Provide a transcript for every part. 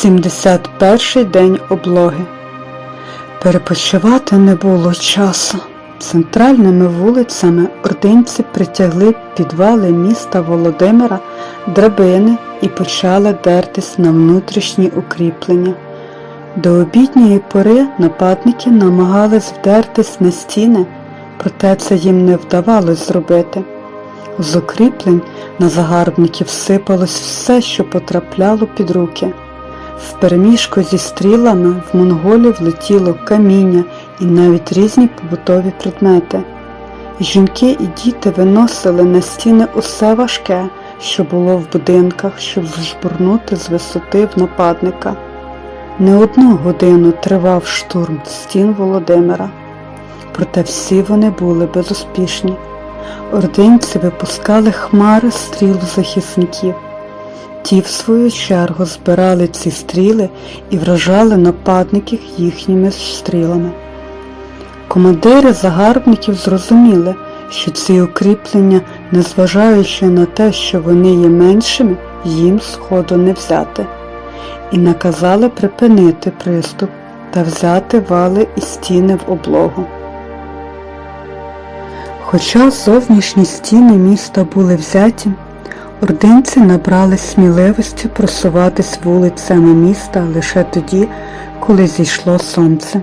71 день облоги. Перепочивати не було часу. Центральними вулицями ординці притягли підвали міста Володимира драбини і почали дертись на внутрішні укріплення. До обідньої пори нападники намагались вдертись на стіни, проте це їм не вдавалось зробити. З укріплень на загарбників сипалось все, що потрапляло під руки. В переміжку зі стрілами в монголів летіло каміння і навіть різні побутові предмети. Жінки і діти виносили на стіни усе важке, що було в будинках, щоб вжбурнути з висоти в нападника. Не одну годину тривав штурм стін Володимира, проте всі вони були безуспішні. Ординці випускали хмари стріл захисників. Ті, в свою чергу, збирали ці стріли і вражали нападників їхніми стрілами. Командири загарбників зрозуміли, що ці укріплення, незважаючи на те, що вони є меншими, їм сходу не взяти, і наказали припинити приступ та взяти вали і стіни в облогу. Хоча зовнішні стіни міста були взяті, ординці набрали сміливості просуватись вулицями міста лише тоді, коли зійшло сонце.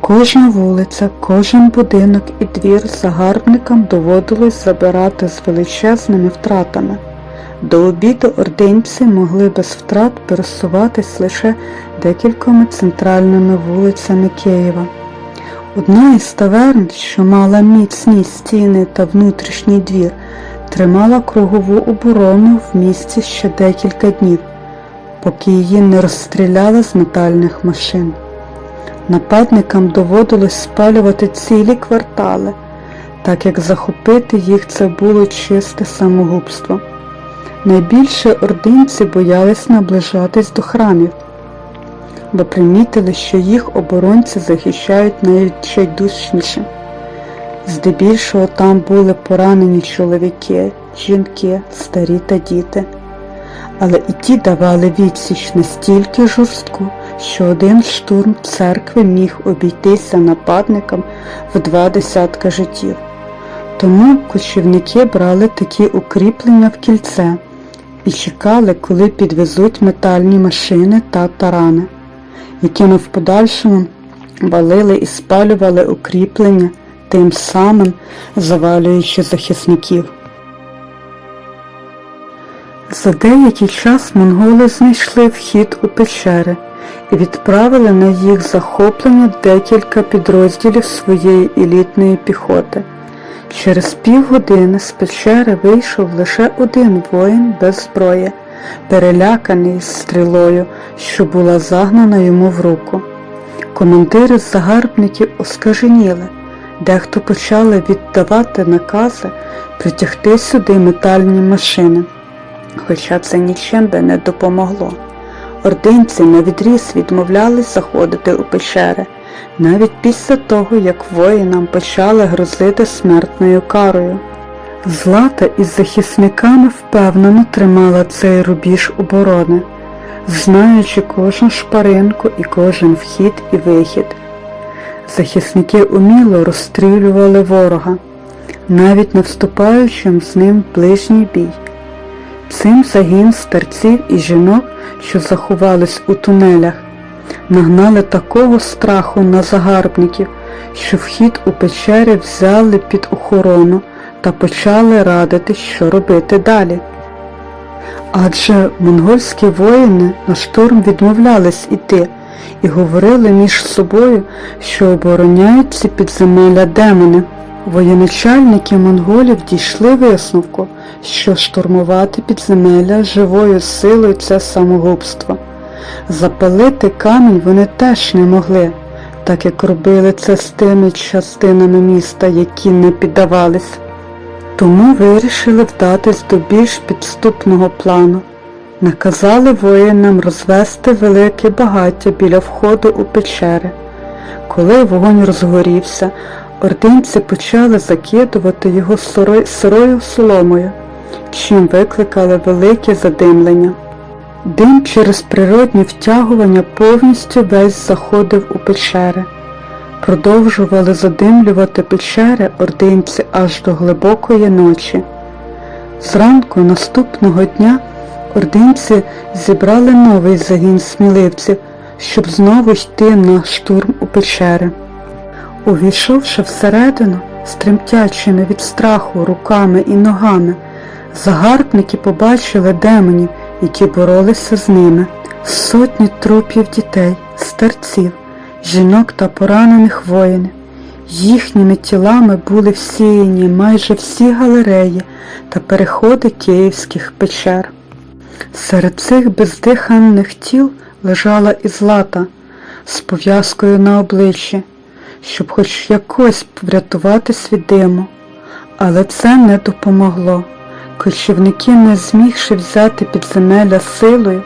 Кожна вулиця, кожен будинок і двір загарбникам доводилось забирати з величезними втратами. До обіду ординці могли без втрат пересуватись лише декількома центральними вулицями Києва. Одна із таверн, що мала міцні стіни та внутрішній двір, тримала кругову оборону в місті ще декілька днів, поки її не розстріляли з метальних машин. Нападникам доводилось спалювати цілі квартали, так як захопити їх це було чисте самогубство. Найбільше ординці боялись наближатись до храмів, бо примітили, що їх оборонці захищають найвідчайдушніше. Здебільшого там були поранені чоловіки, жінки, старі та діти. Але і ті давали відсіч настільки жорстку, що один штурм церкви міг обійтися нападникам в два десятка життів. Тому кочівники брали такі укріплення в кільце і чекали, коли підвезуть метальні машини та тарани, якими в подальшому валили і спалювали укріплення, тим самим завалюючи захисників. За деякий час монголи знайшли вхід у печери і відправили на їх захоплення декілька підрозділів своєї елітної піхоти. Через півгодини з печери вийшов лише один воїн без зброї, переляканий стрілою, що була загнана йому в руку. Командири загарбників оскаженіли, дехто почали віддавати накази притягти сюди метальні машини хоча це нічим би не допомогло. Ординці навідріз відмовлялись заходити у печери, навіть після того, як воїнам почали грозити смертною карою. Злата із захисниками впевнено тримала цей рубіж оборони, знаючи кожну шпаринку і кожен вхід і вихід. Захисники уміло розстрілювали ворога, навіть не вступаючи з ним в ближній бій. Цим загін старців і жінок, що заховались у тунелях, нагнали такого страху на загарбників, що вхід у печері взяли під охорону та почали радити, що робити далі. Адже монгольські воїни на штурм відмовлялись іти і говорили між собою, що обороняють ці підземелля демони. Воєначальники монголів дійшли висновку, що штурмувати підземелля живою силою це самогубство. Запалити камінь вони теж не могли, так як робили це з тими частинами міста, які не піддавались. Тому вирішили вдатись до більш підступного плану. Наказали воїнам розвести велике багаття біля входу у печери. Коли вогонь розгорівся, ординці почали закидувати його сирою соломою, чим викликали велике задимлення. Дим через природні втягування повністю весь заходив у печери. Продовжували задимлювати печери ординці аж до глибокої ночі. Зранку наступного дня ординці зібрали новий загін сміливців, щоб знову йти на штурм у печери. Увійшовши всередину, з тремтячими від страху руками і ногами, загарбники побачили демонів, які боролися з ними, сотні трупів дітей, старців, жінок та поранених воїнів. Їхніми тілами були всіяні майже всі галереї та переходи київських печер. Серед цих бездиханних тіл лежала і злата з пов'язкою на обличчі, щоб хоч якось врятуватись від диму. Але це не допомогло. Кочівники, не змігши взяти підземелля силою,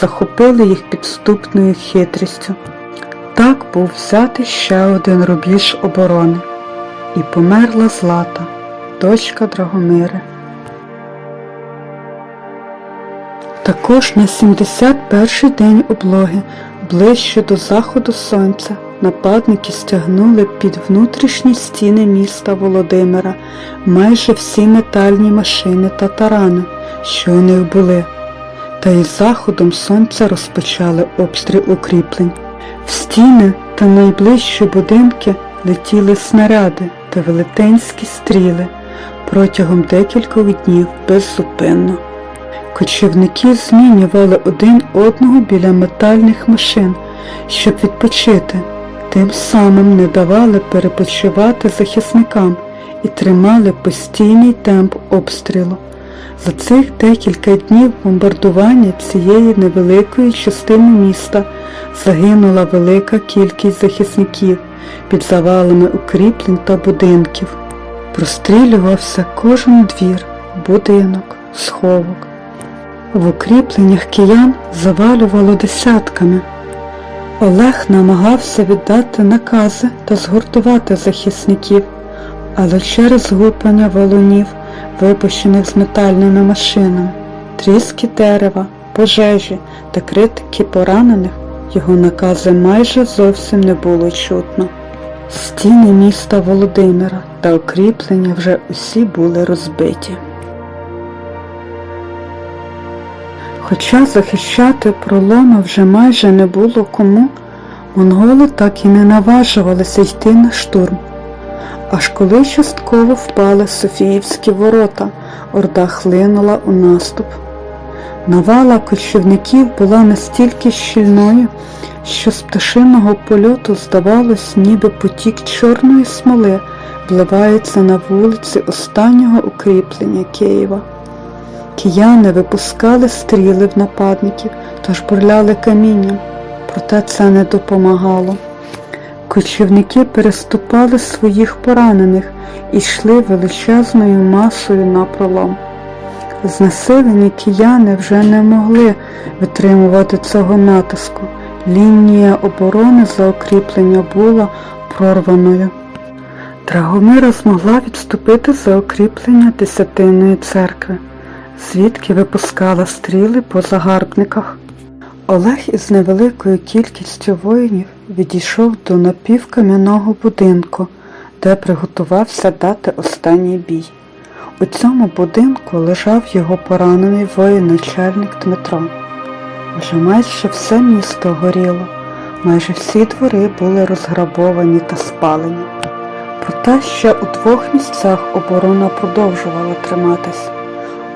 захопили їх підступною хитрістю. Так був взятий ще один рубіж оборони, і померла Злата, дочка Драгомири. Також на 71-й день облоги, ближче до заходу сонця, нападники стягнули під внутрішні стіни міста Володимира майже всі метальні машини та тарани, що у них були, та із заходом сонця розпочали обстріл укріплень. В стіни та найближчі будинки летіли снаряди та велетенські стріли протягом декількох днів беззупинно. Кочівники змінювали один одного біля метальних машин, щоб відпочити, тим самим не давали перепочивати захисникам і тримали постійний темп обстрілу. За цих декілька днів бомбардування цієї невеликої частини міста загинула велика кількість захисників під завалами укріплень та будинків. Прострілювався кожен двір, будинок, сховок. В укріпленнях киян завалювало десятками. Олег намагався віддати накази та згуртувати захисників, але через гупання валунів, випущених з метальними машинами, тріски дерева, пожежі та критики поранених, його накази майже зовсім не було чутно. Стіни міста Володимира та укріплення вже усі були розбиті. Хоча захищати проломи вже майже не було кому, монголи так і не наважувалися йти на штурм. Аж коли частково впали Софіївські ворота, орда хлинула у наступ. Навала кочівників була настільки щільною, що з пташиного польоту здавалось, ніби потік чорної смоли вливається на вулиці останнього укріплення Києва. Кияни випускали стріли в нападників та жбурляли камінням, проте це не допомагало. Кочівники переступали своїх поранених і йшли величезною масою на пролом. Знесилені кияни вже не могли витримувати цього натиску. Лінія оборони за укріплення була прорваною. Драгомира змогла відступити за укріплення Десятинної церкви, звідки випускала стріли по загарбниках. Олег із невеликою кількістю воїнів відійшов до напівкам'яного будинку, де приготувався дати останній бій. У цьому будинку лежав його поранений воєначальник Дмитро. Вже майже все місто горіло, майже всі двори були розграбовані та спалені. Проте ще у двох місцях оборона продовжувала триматись.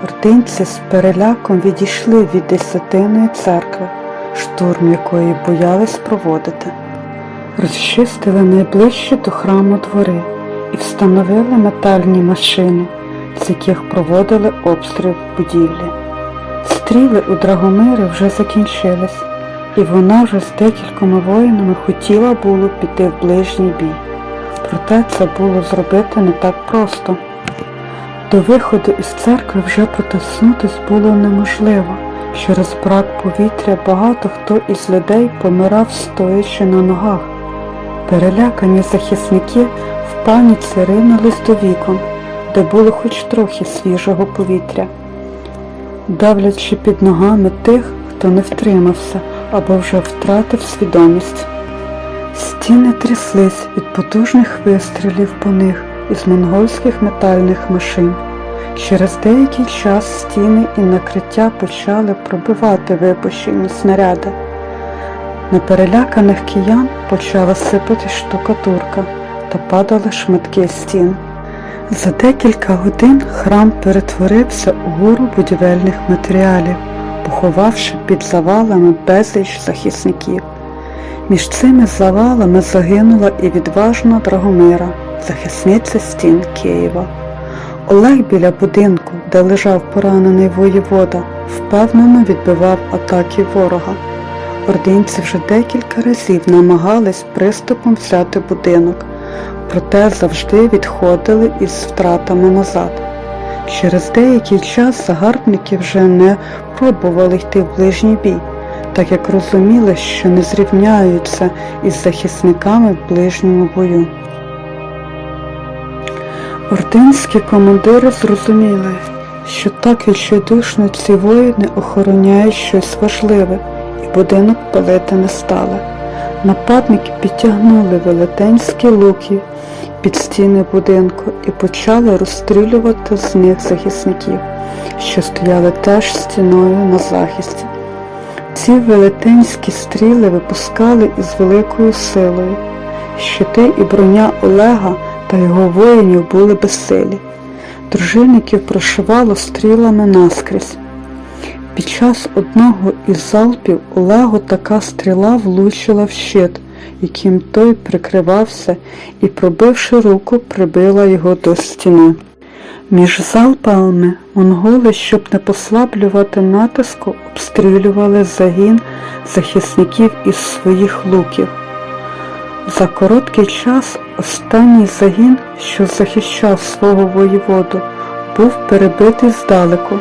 Ординці з переляком відійшли від десятиної церкви, штурм якої боялись проводити. Розчистили найближчі до храму двори і встановили метальні машини, з яких проводили обстріл будівлі. Стріли у Драгомири вже закінчились, і вона вже з декількома воїнами хотіла було піти в ближній бій. Проте це було зробити не так просто. До виходу із церкви вже протиснутись було неможливо. Через брак повітря багато хто із людей помирав стоячи на ногах. Перелякані захисники в паніці ринулись до вікон, де було хоч трохи свіжого повітря. Давлячи під ногами тих, хто не втримався або вже втратив свідомість. Стіни тряслись від потужних вистрілів по них із монгольських метальних машин. Через деякий час стіни і накриття почали пробивати випущені снаряди. На переляканих киян почала сипати штукатурка та падали шматки стін. За декілька годин храм перетворився у гору будівельних матеріалів, поховавши під завалами безліч захисників. Між цими завалами загинула і відважна Драгомира, захисниця стін Києва. Олег біля будинку, де лежав поранений воєвода, впевнено відбивав атаки ворога. Ординці вже декілька разів намагались приступом взяти будинок, проте завжди відходили із втратами назад. Через деякий час загарбники вже не пробували йти в ближній бій, так як розуміли, що не зрівняються із захисниками в ближньому бою. Ординські командири зрозуміли, що так відчайдушно ці воїни охороняють щось важливе, і будинок палити не стали. Нападники підтягнули велетенські луки під стіни будинку і почали розстрілювати з них захисників, що стояли теж стіною на захисті. Ці велетенські стріли випускали із великою силою. Щити і броня Олега та його воїнів були безсилі. Дружинників прошивало стрілами наскрізь. Під час одного із залпів Олегу така стріла влучила в щит, яким той прикривався, і, пробивши руку, прибила його до стіни. Між залпами монголи, щоб не послаблювати натиску, обстрілювали загін захисників із своїх луків. За короткий час останній загін, що захищав свого воєводу, був перебитий здалеку.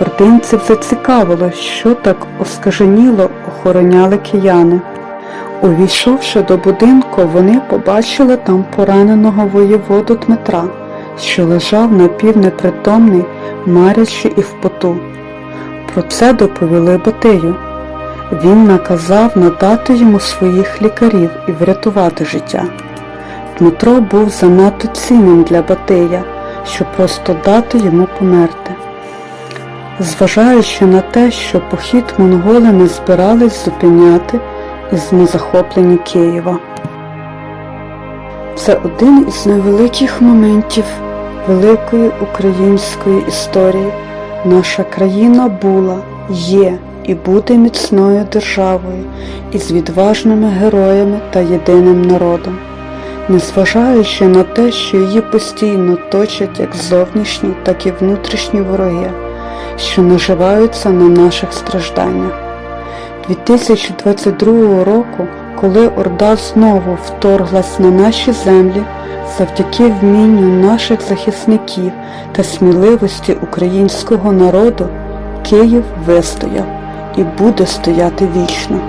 Ординців зацікавило, що так оскаженіло охороняли кияни. Увійшовши до будинку, вони побачили там пораненого воєводу Дмитра, що лежав напівнепритомний, марячи і в поту. Про це доповіли Батию. Він наказав надати йому своїх лікарів і врятувати життя. Дмитро був занадто цінним для Батия, щоб просто дати йому померти. Зважаючи на те, що похід монголи не збирались зупиняти із незахоплення Києва. Це один із невеликих моментів великої української історії. Наша країна була, є і буде міцною державою із відважними героями та єдиним народом, незважаючи на те, що її постійно точать як зовнішні, так і внутрішні вороги, що наживаються на наших стражданнях. 2022 року, коли Орда знову вторглась на наші землі, завдяки вмінню наших захисників та сміливості українського народу, Київ вистояв і буде стояти вічно.